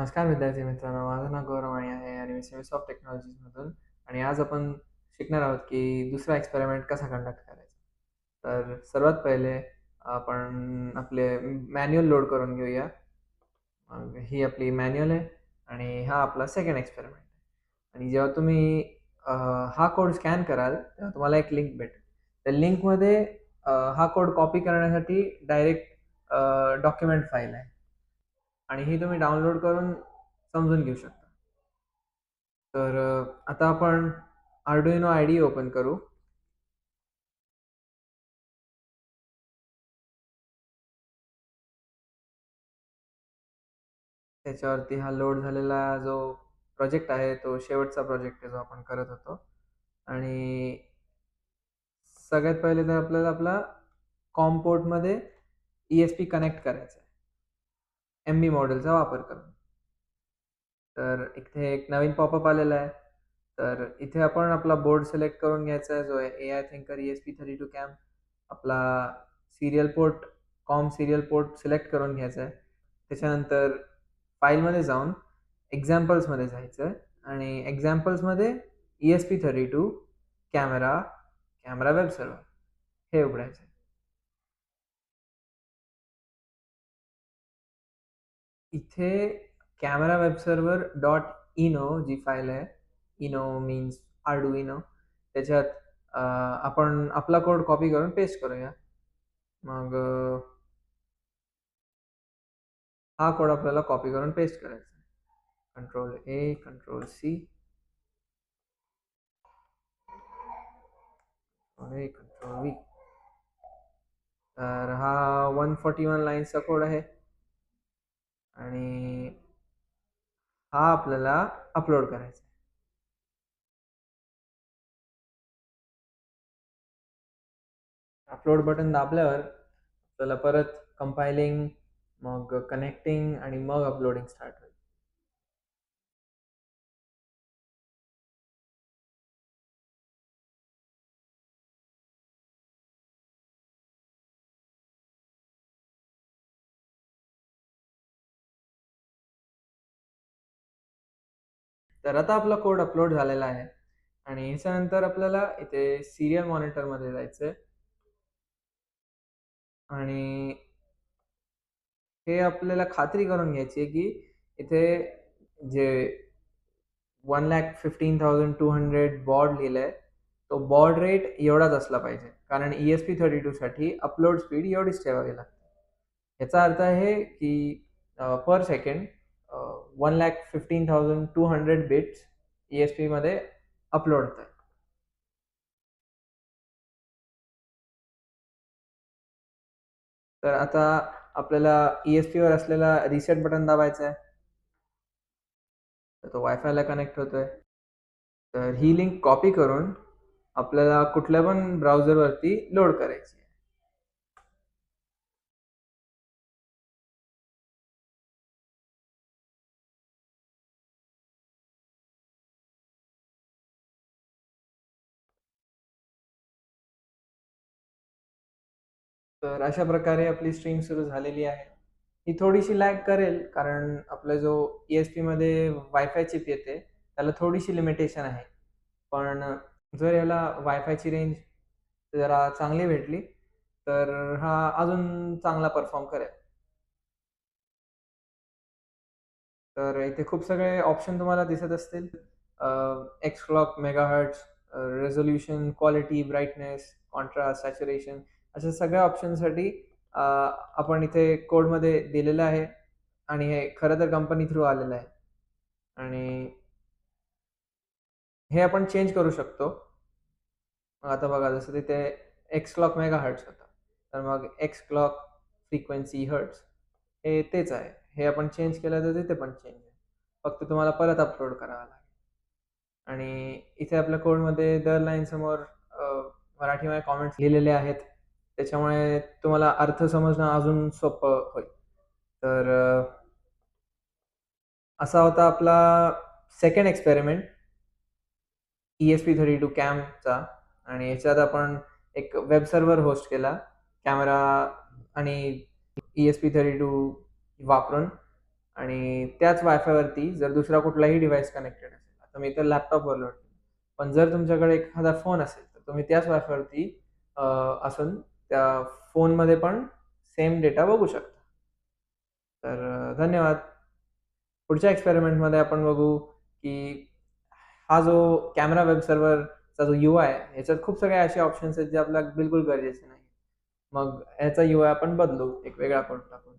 नमस्कार विद्यार्थी मित्रांनो माझं नाव गौरव आणि आहे आणि मी सेमिसॉफ्ट टेक्नॉलॉजीजमधून आणि आज आपण शिकणार आहोत की दुसरा एक्सपेरिमेंट कसा कंडक्ट करायचा. तर सर्वात पहिले आपण आपले मॅन्युअल लोड करून घेऊया. मग ही आपली मॅन्युअल आहे आणि हा आपला सेकंड एक्सपेरिमेंट आहे. आणि जेव्हा तुम्ही हा कोड स्कॅन कराल तेव्हा तुम्हाला एक लिंक भेटेल. त्या लिंकमध्ये हा कोड कॉपी करण्यासाठी डायरेक्ट डॉक्युमेंट फाईल आहे. आणि ही तुम्ही डाउनलोड करून समजून घेऊ शकता. तर आता आपण आर्डुइनो आय डी ओपन करू. त्याच्यावरती हा लोड झालेला जो प्रोजेक्ट आहे तो शेवटचा प्रोजेक्ट आहे जो आपण करत होतो. आणि सगळ्यात पहिले तर आपल्याला आपला कॉम पोर्टमध्ये ई एस पी कनेक्ट करायचा आहे एम बी मॉडेलचा वापर करून. तर इथे एक नवीन पॉपअप आलेला आहे. तर इथे आपण आपला बोर्ड सिलेक्ट करून घ्यायचा आहे. जो आहे A I thinker E S P thirty two cam आपला serial port com serial port select करून घ्यायचा आहे. त्याच्यानंतर फाईलमध्ये जाऊन एक्झाम्पल्समध्ये जायचं आहे. आणि एक्झाम्पल्समध्ये E S P thirty two camera camera web server हे उघडायचं इथे camera web server dot ino जी फाईल आहे इनो मीन्स आर्डुइनो त्याच्यात आपण आपला कोड कॉपी करून पेस्ट करूया. मग हा कोड आपल्याला कॉपी करून पेस्ट करायचा आहे. Control A control C. A control V. तर हा वन फोर्टी वन लाईन्सचा कोड आहे. आणि हा आपल्याला अपलोड करायचा आहे. अपलोड बटन दाबल्यावर आपल्याला परत कंपायलिंग मग कनेक्टिंग आणि मग अपलोडिंग स्टार्ट होईल. तर आता आपला कोड अपलोड झालेला आहे. आणि ह्याच्यानंतर आपल्याला इथे सिरियल मॉनिटरमध्ये जायचं आहे आणि हे आपल्याला खात्री करून घ्यायची आहे की इथे जे one lakh fifteen thousand two hundred baud लिहिलं आहे तो बॉर्ड रेट एवढाच असला पाहिजे. कारण ई एस पी थर्टी टूसाठी अपलोड स्पीड एवढीच ठेवावी लागते. याचा अर्थ आहे की per second one lakh fifteen thousand two hundred bits E S पीमध्ये अपलोड होतात तर आता आपल्याला ई एस पीवर असलेला रिसेट बटन दाबायचं आहे तर तो वायफायला कनेक्ट होतोय. तर ही लिंक कॉपी करून आपल्याला कुठल्या पण ब्राउझरवरती लोड करायची तर अशा प्रकारे आपली स्ट्रीम सुरू झालेली आहे. ही थोडीशी लॅग करेल कारण आपला जो ई एस पीमध्ये वायफाय चिप येते त्याला थोडीशी लिमिटेशन आहे. पण जर याला वायफायची रेंज जरा चांगली भेटली तर हा अजून चांगला परफॉर्म करेल. तर इथे खूप सगळे ऑप्शन तुम्हाला दिसत असतील. X clock megahertz resolution quality brightness contrast saturation अशा सगळ्या ऑप्शनसाठी आपण इथे कोडमध्ये दिलेलं आहे आणि हे खरं तर कंपनी थ्रू आलेलं आहे. आणि हे आपण चेंज करू शकतो. आता बघा जसं तिथे एक्स क्लॉक मेगा हर्ट्स होता. तर मग एक्स क्लॉक फ्रिक्वेन्सी हर्ट्स हे तेच आहे. हे आपण चेंज केलं तर तिथे पण चेंज आहे. फक्त तुम्हाला परत अपलोड करावं लागेल. आणि इथे आपल्या कोडमध्ये दर लाईनसमोर मराठीमध्ये कॉमेंट्स लिहिलेले आहेत. त्याच्यामुळे तुम्हाला अर्थ समजणं अजून सोपं होईल. तर असा होता आपला second experiment E S P thirty two कॅमचा आणि याच्यात आपण एक वेब सर्वर होस्ट केला. कॅमेरा आणि E S P thirty two वापरून. आणि त्याच वायफायवरती जर दुसरा कुठलाही डिव्हाइस कनेक्टेड असेल आता मी तर लॅपटॉपवर लोड पण जर तुमच्याकडे एखादा फोन असेल तर तुम्ही त्याच वायफायवरती असून त्या फोनमध्ये पण सेम डेटा बघू शकता. तर धन्यवाद. पुढच्या एक्सपेरिमेंटमध्ये आपण बघू की हा जो कॅमेरा वेब सर्वरचा जो यू आय ह्याच्यात खूप सगळे असे ऑप्शन्स आहेत जे आपल्याला बिलकुल गरजेचे नाही मग ह्याचा यू आय आपण बदलू एक वेगळा कोड टाकून.